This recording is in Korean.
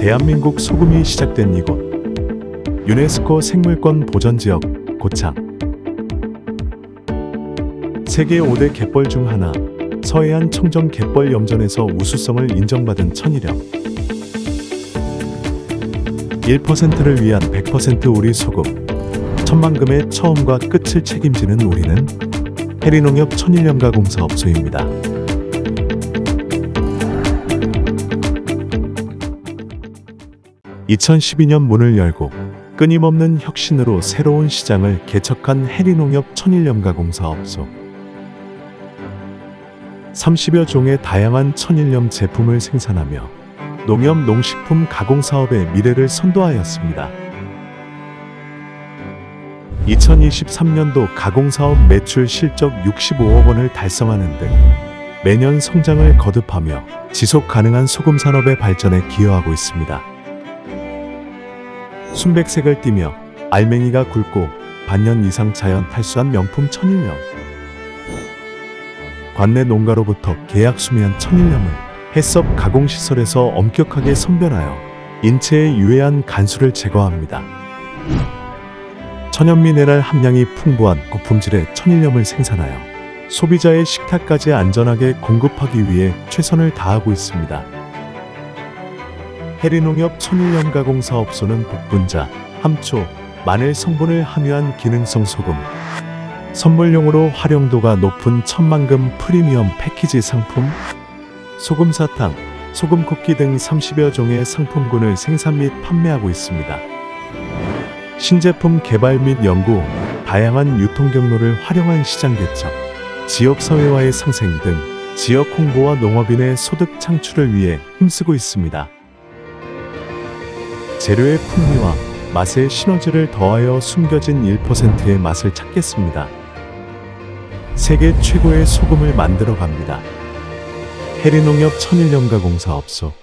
대한민국 소금이 시작된 이곳. 유네스코 생물권 보전지역 고창. 세계 5대 갯벌 중 하나 서해안 청정 갯벌 염전에서 우수성을 인정받은 천일염. 1%를 위한 100% 우리 소금. 천만금의 처음과 끝을 책임지는 우리는 해리농협 천일염가공사업소입니다. (2012년) 문을 열고 끊임없는 혁신으로 새로운 시장을 개척한 해리농협 천일염가공 사업소 30여 종의 다양한 천일염 제품을 생산하며 농협 농식품 가공 사업의 미래를 선도하였습니다. 2023년도 가공 사업 매출 실적 65억 원을 달성하는 등 매년 성장을 거듭하며 지속 가능한 소금 산업의 발전에 기여하고 있습니다. 순백색을 띠며 알맹이가 굵고 반년 이상 자연 탈수한 명품 천일염. 관내 농가로부터 계약 수매한 천일염을 해썹 가공 시설에서 엄격하게 선별하여 인체에 유해한 간수를 제거합니다. 천연 미네랄 함량이 풍부한 고품질의 천일염을 생산하여 소비자의 식탁까지 안전하게 공급하기 위해 최선을 다하고 있습니다. 해리농협 천일염 가공 사업소는 복분자, 함초, 마늘 성분을 함유한 기능성 소금, 선물용으로 활용도가 높은 천만금 프리미엄 패키지 상품, 소금 사탕, 소금 쿠키 등 30여 종의 상품군을 생산 및 판매하고 있습니다. 신제품 개발 및 연구, 다양한 유통 경로를 활용한 시장 개척, 지역 사회화의 상생 등 지역 홍보와 농업인의 소득 창출을 위해 힘쓰고 있습니다. 재료의 풍미와 맛의 시너지를 더하여 숨겨진 1%의 맛을 찾겠습니다. 세계 최고의 소금을 만들어 갑니다. 해리농협 천일염가공사업소